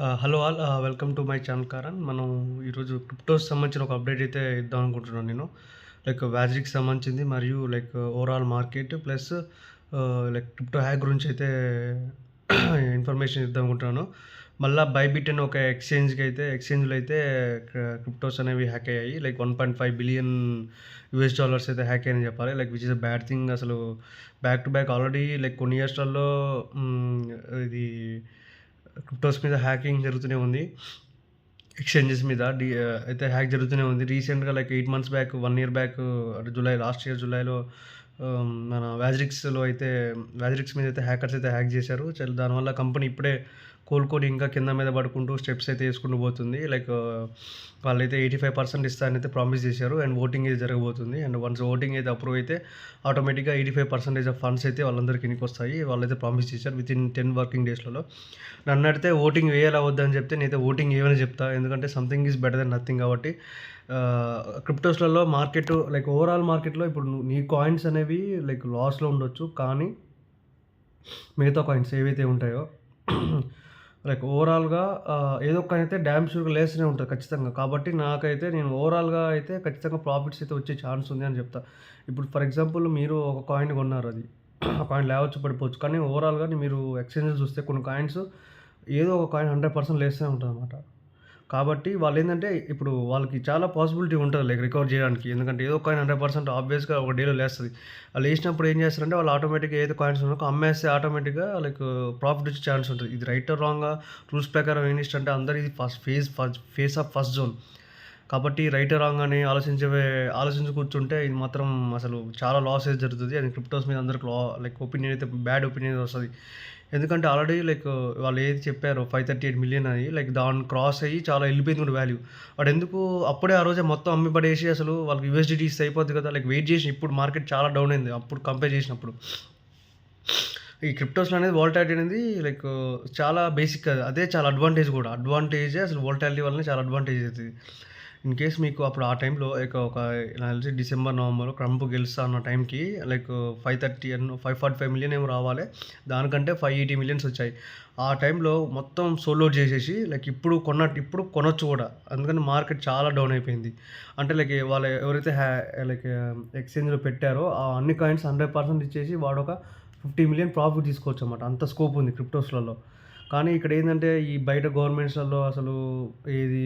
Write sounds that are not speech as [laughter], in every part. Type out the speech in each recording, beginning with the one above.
Hello all welcome to my channel కారన్ మనం ఈరోజు cryptos సంబంధించిన ఒక అప్డేట్ అయితే ఇద్దాం అనుకుంటున్నాను నేను. లైక్ వ్యాజిక్ సంబంధించింది మరియు like overall market plus like crypto hack గురించి అయితే [clears throat] ఇన్ఫర్మేషన్ ఇద్దాం అనుకుంటున్నాను. మళ్ళీ బైబిట్ అని ఒక ఎక్స్చేంజ్కి అయితే ఎక్స్చేంజ్లో అయితే క్రిప్టోస్ అనేవి హ్యాక్ అయ్యాయి. Like one point five billion US dollars అయితే హ్యాక్ అయ్యని చెప్పాలి. Like which is a bad thing అసలు. Back to back already like కొన్ని ఇయర్స్లలో ఇది క్రిప్టోస్ మీద హ్యాకింగ్ జరుగుతూనే ఉంది. ఎక్స్చేంజెస్ మీద డి అయితే హ్యాక్ జరుగుతూనే ఉంది. రీసెంట్గా like eight months back one year back అంటే జూలై లాస్ట్ ఇయర్ జూలైలో మన వ్యాజ్రిక్స్లో అయితే వ్యాజ్రిక్స్ మీద అయితే హ్యాకర్స్ అయితే హ్యాక్ చేశారు. చాలా దానివల్ల కంపెనీ ఇప్పుడే కోలుకొని ఇంకా కింద మీద పడుకుంటూ స్టెప్స్ అయితే వేసుకుంటూ పోతుంది. లైక్ వాళ్ళైతే ఎయిటీ ఫైవ్ పర్సెంట్ ఇస్తారని అయితే ప్రామిస్ చేశారు. అండ్ ఓటింగ్ అయితే జరగబోతుంది. అండ్ వన్స్ ఓటింగ్ అయితే అప్రూవ్ అయితే ఆటోమేటిక్గా eighty five percentage of funds అయితే వాళ్ళందరికీ ఎన్నికి వస్తాయి. వాళ్ళైతే ప్రామిస్ చేశారు విత్ ఇన్ టెన్ వర్కింగ్ డేస్లలో. నన్ను అడిగితే ఓటింగ్ వేయాలా వద్దని చెప్తే నేనైతే ఓటింగ్ ఏమని చెప్తా. ఎందుకంటే something is better than nothing కాబట్టి క్రిప్టోస్లలో మార్కెట్ లైక్ ఓవరాల్ మార్కెట్లో ఇప్పుడు నీ కాయిన్స్ అనేవి లైక్ లాస్లో ఉండొచ్చు కానీ మిగతా కాయిన్స్ ఏవైతే ఉంటాయో లైక్ ఓవరాల్గా ఏదో ఒక అయితే డ్యామ్ షూర్గా లేస్తూనే ఉంటుంది ఖచ్చితంగా. కాబట్టి నాకైతే నేను ఓవరాల్గా అయితే ఖచ్చితంగా ప్రాఫిట్స్ అయితే వచ్చే ఛాన్స్ ఉంది అని చెప్తా. ఇప్పుడు ఫర్ ఎగ్జాంపుల్ మీరు ఒక కాయిన్ కొన్నారు అది ఆ కాయిన్ లేవచ్చు పడిపోవచ్చు కానీ ఓవరాల్గా మీరు ఎక్స్చేంజెస్ చూస్తే కొన్ని కాయిన్స్ ఏదో ఒక కాయిన్ హండ్రెడ్ పర్సెంట్ లేస్తూనే ఉంటుంది అనమాట కాబట్టి వాళ్ళు ఏంటంటే ఇప్పుడు వాళ్ళకి చాలా పాసిబిలిటీ ఉంటుంది లైక్ రికవర్ చేయడానికి. ఎందుకంటే ఏదో కాయిన్ హండ్రెడ్ పర్సెంట్ ఆబ్వియస్గా ఒక డేలో లేస్తుంది. వాళ్ళు వేసినప్పుడు ఏం చేస్తారంటే వాళ్ళు ఆటోమేటిక్గా ఏదో కాయిన్స్ ఉన్నాకో అమ్మేస్తే ఆటోమేటిక్గా లైక్ ప్రాఫిట్ వచ్చే ఛాన్స్ ఉంటుంది. ఇది రైట్ రాంగ్గా రూల్స్ ప్రకారం ఏం అంటే అందరు ఇది first phase first phase of first zone కాబట్టి రైట్ రాంగ్ అని ఆలోచించే ఆలోచించి కూర్చుంటే ఇది మాత్రం అసలు చాలా లాస్ అయితే జరుగుతుంది. అది క్రిప్టోస్ మీద అందరికి లా లైక్ ఒపీనియన్ అయితే బ్యాడ్ ఒపీనియన్ వస్తుంది. ఎందుకంటే ఆల్రెడీ లైక్ వాళ్ళు ఏది చెప్పారో ఫైవ్ థర్టీ ఎయిట్ మిలియన్ అని లైక్ దాన్ని క్రాస్ అయ్యి చాలా వెళ్ళిపోయింది కూడా వాల్యూ వాడు ఎందుకు అప్పుడే ఆ రోజే మొత్తం అమ్మి పడేసి అసలు వాళ్ళకి యూఎస్డిటీస్ అయిపోద్ది కదా లైక్ వెయిట్ చేసి ఇప్పుడు మార్కెట్ చాలా డౌన్ అయింది అప్పుడు కంపేర్ చేసినప్పుడు. ఈ క్రిప్టోస్లో అనేది వాల్టాలిటీ అనేది లైక్ చాలా బేసిక్ అదే చాలా అడ్వాంటేజ్ కూడా. అడ్వాంటేజ్ అసలు వాల్టాలిటీ వల్లనే చాలా అడ్వాంటేజ్ అవుతుంది ఇన్ కేస్ మీకు అప్పుడు ఆ టైంలో లైక్ ఒక నాకు తెలిసి డిసెంబర్ నవంబర్ ట్రంప్ గెలుస్తా అన్న టైంకి like five thirty and five forty five million ఏమో రావాలి. దానికంటే ఫైవ్ ఎయిటీ మిలియన్స్ వచ్చాయి. ఆ టైంలో మొత్తం సోలో చేసేసి లైక్ ఇప్పుడు కొన్నట్టు ఇప్పుడు కొనొచ్చు కూడా. అందుకని మార్కెట్ చాలా డౌన్ అయిపోయింది. అంటే లైక్ వాళ్ళు ఎవరైతే హ్యా లైక్ ఎక్స్చేంజ్లో పెట్టారో ఆ అన్ని కాయిన్స్ హండ్రెడ్ పర్సెంట్ ఇచ్చేసి వాడు ఒక ఫిఫ్టీ మిలియన్ ప్రాఫిట్ తీసుకోవచ్చు అనమాట అంత స్కోప్ ఉంది క్రిప్టోస్లలో కానీ ఇక్కడ ఏంటంటే ఈ బయట గవర్నమెంట్స్లలో అసలు ఏది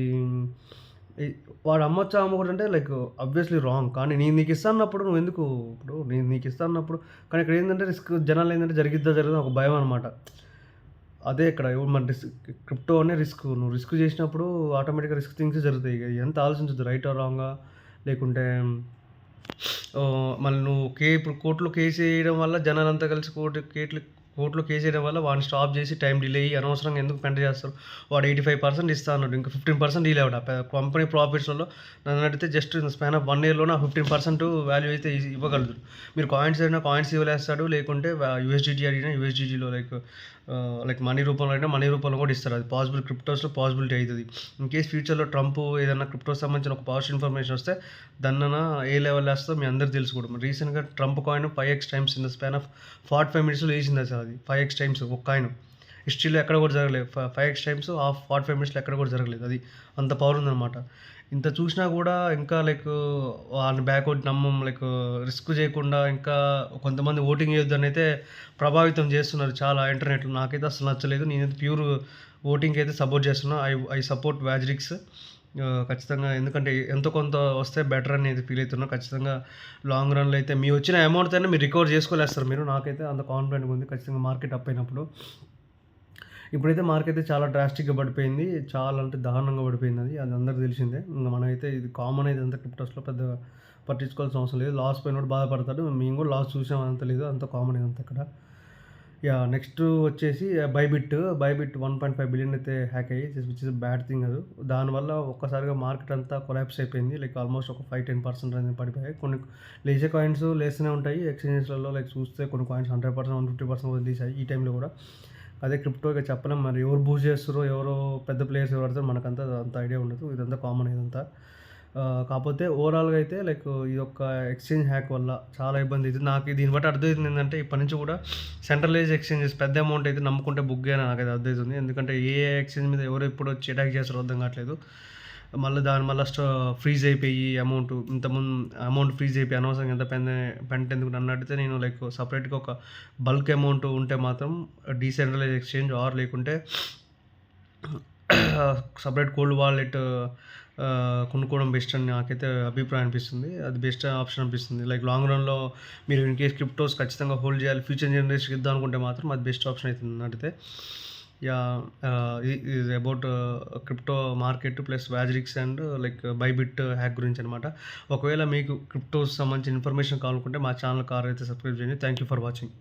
వాడు అమ్మొచ్చా అమ్మకూడదు అంటే లైక్ అబ్వియస్లీ రాంగ్ కానీ నేను నీకు ఇస్తానప్పుడు నువ్వు ఎందుకు ఇప్పుడు నేను నీకు ఇస్తానప్పుడు కానీ ఇక్కడ ఏంటంటే రిస్క్ జనాలు ఏంటంటే జరిగిద్దా జరిగిద్దా ఒక భయం అనమాట అదే ఇక్కడ మన రిస్క్ క్రిప్టో అనే రిస్క్ నువ్వు రిస్క్ చేసినప్పుడు ఆటోమేటిక్గా రిస్క్ థింగ్స్ జరుగుతాయి. ఎంత ఆలోచించదు రైట్ ఆర్ రాంగా లేకుంటే మళ్ళీ నువ్వు కే ఇప్పుడు కోర్టులో కేసు వేయడం వల్ల జనాలంతా కలిసి కోర్టు కేట్లు కోర్టులో కేసు వేయడం వల్ల వాడిని స్టాప్ చేసి టైం డిలే అయ్యి అనవసరంగా ఎందుకు పెంట చేస్తారు? వాడు ఎయిటీ ఫైవ్ పర్సెంట్ ఇస్తా అన్నాడు ఇంకా ఫిఫ్టీన్ పర్సెంట్ డీల్ అవ్వడా కంపెనీ ప్రాఫిట్స్లో నన్ను అడిగితే జస్ట్ స్పాన్ ఆఫ్ వన్ ఇయర్లోనే ఫిఫ్టీన్ పర్సెంట్ వాల్యూ అయితే ఇవ్వగలదు మీరు కాయిన్స్ అయినా కాయిన్స్ ఇవ్వలేస్తాడు లేకుంటే యూఎస్డిటీ అడిగినా యూఎస్డిటీలో లైక్ లైక్ మనీ రూపంలో అయినా మనీ రూపంలో కూడా ఇస్తారు. అది పాసిబుల్ క్రిప్టోస్లో పాసిబిలిటీ అవుతుంది. ఇన్ కేస్ ఫ్యూచర్లో ట్రంప్ ఏదైనా క్రిప్టోస్ సంబంధించిన ఒక పాజిటివ్ ఇన్ఫర్మేషన్ వస్తే దాన్న ఏ లెవెల్ వేస్తుందో మీ అందరూ తెలుసుకోవడం రీసెంట్గా Trump coin five X times in the span of forty five మినిట్స్లో వేసింది సార్ అది ఫైవ్ ఎక్స్ టైమ్స్ ఒక కాయిన్ హిస్టరీలో ఎక్కడ కూడా జరగలేదు. Five X times half forty five మినిట్స్లో ఎక్కడ కూడా జరగలేదు. అది అంత పవర్ ఉందన్నమాట. ఇంత చూసినా కూడా ఇంకా లైక్ వాళ్ళని బ్యాక్వర్డ్ నమ్మం లైక్ రిస్క్ చేయకుండా ఇంకా కొంతమంది ఓటింగ్ వేయొద్దని అయితే ప్రభావితం చేస్తున్నారు చాలా ఇంటర్నెట్లో. నాకైతే అసలు నచ్చలేదు. నేనైతే ప్యూర్ ఓటింగ్కి అయితే సపోర్ట్ చేస్తున్నా. ఐ ఐ సపోర్ట్ వ్యాజ్రిక్స్ ఖచ్చితంగా. ఎందుకంటే ఎంతో కొంత వస్తే బెటర్ అనేది ఫీల్ అవుతున్నా. ఖచ్చితంగా లాంగ్ రన్లో అయితే మీ వచ్చిన అమౌంట్ అయినా మీరు రికవర్ చేసుకోలేస్తారు మీరు. నాకైతే అంత కాన్ఫిడెంట్గా ఉంది. ఖచ్చితంగా మార్కెట్ అప్ అయినప్పుడు. ఇప్పుడైతే మార్కెట్ అయితే చాలా డ్రాస్టిక్గా పడిపోయింది. చాలా అంటే దారుణంగా పడిపోయింది అది. అది అందరికీ తెలిసిందే. ఇంకా మనమైతే ఇది కామన్ అయితే అంత క్రిప్టోస్లో పెద్ద పట్టించుకోవాల్సిన అవసరం లేదు. లాస్ పోయినప్పుడు బాధపడతాడు. మేము కూడా లాస్ చూసాం. అంత లేదు. అంత కామన్ అంత ఇక్కడ యా నెక్స్ట్ వచ్చేసి Bybit Bybit one point five billion అయితే హ్యాక్ అయ్యి విచ్ ఇస్ బ్యాడ్ థింగ్ అది. దానివల్ల ఒక్కసారిగా మార్కెట్ అంతా కొలాప్స్ అయిపోయింది. లైక్ ఆల్మోస్ట్ ఒక ఫైవ్ టెన్ పర్సెంట్ అనేది పడిపోయాయి. కొన్ని లేచే కాయిన్స్ లేస్తూనే ఉంటాయి. ఎక్స్చేంజెస్లలో లైక్ చూస్తే కొన్ని coins hundred percent one fifty percent వదిలేసాయి ఈ టైంలో కూడా. అదే క్రిప్టోగా చెప్పలేం. మరి ఎవరు బూజ్ చేస్తారో ఎవరో పెద్ద ప్లేయర్స్ ఎవరు పడతారో మనకంతా అంత ఐడియా ఉండదు. ఇదంతా కామన్ ఇదంతా. కాకపోతే ఓవరాల్‌గా అయితే లైక్ ఈ యొక్క ఎక్స్‌చేంజ్ హ్యాక్ వల్ల చాలా ఇబ్బంది అయితే నాకు దీన్ని బట్టి అర్థమవుతుంది ఏంటంటే ఇప్పటి నుంచి కూడా సెంట్రలైజ్ ఎక్స్‌చేంజెస్ పెద్ద అమౌంట్ అయితే నమ్ముకుంటే బుక్ అయినా నాకు నాకైతే అర్థమవుతుంది ఎందుకంటే ఏ ఎక్స్‌చేంజ్ మీద ఎవరు ఎప్పుడు వచ్చి అటాక్ చేస్తారో అర్థం కావట్లేదు. మళ్ళీ దాని మళ్ళీ స్ట ఫ్రీజ్ అయిపోయి అమౌంట్ ఇంతకుముందు అమౌంట్ ఫ్రీజ్ అయిపోయి అనవసరంగా ఎంత పెన్ పెంటెందుకు నన్ను అడిగితే నేను లైక్ సపరేట్గా ఒక బల్క్ అమౌంట్ ఉంటే మాత్రం డీసెంట్రలైజ్ ఎక్స్‌చేంజ్ ఆర్ లేకుంటే సపరేట్ కోల్డ్ వాలెట్ కొనుక్కోవడం బెస్ట్ అని నాకైతే అభిప్రాయం అనిపిస్తుంది. అది బెస్ట్ ఆప్షన్ అనిపిస్తుంది. లైక్ లాంగ్ రన్‌లో మీరు ఇన్‌కేస్ క్రిప్టోస్ ఖచ్చితంగా హోల్డ్ చేయాలి. ఫ్యూచర్ జనరేషన్‌కి ఇద్దాం అనుకుంటే మాత్రం అది బెస్ట్ ఆప్షన్ అవుతుంది నన్నడిగితే. Yeah is about crypto market plus WazirX and like Bybit hack గురించి అనమాట. ఒకవేళ మీకు క్రిప్టోస్ సంబంధించిన ఇన్ఫర్మేషన్ కావాలనుకుంటే మా ఛానల్ కార్ అయితే సబ్స్క్రైబ్ చేయండి. Thank you for watching.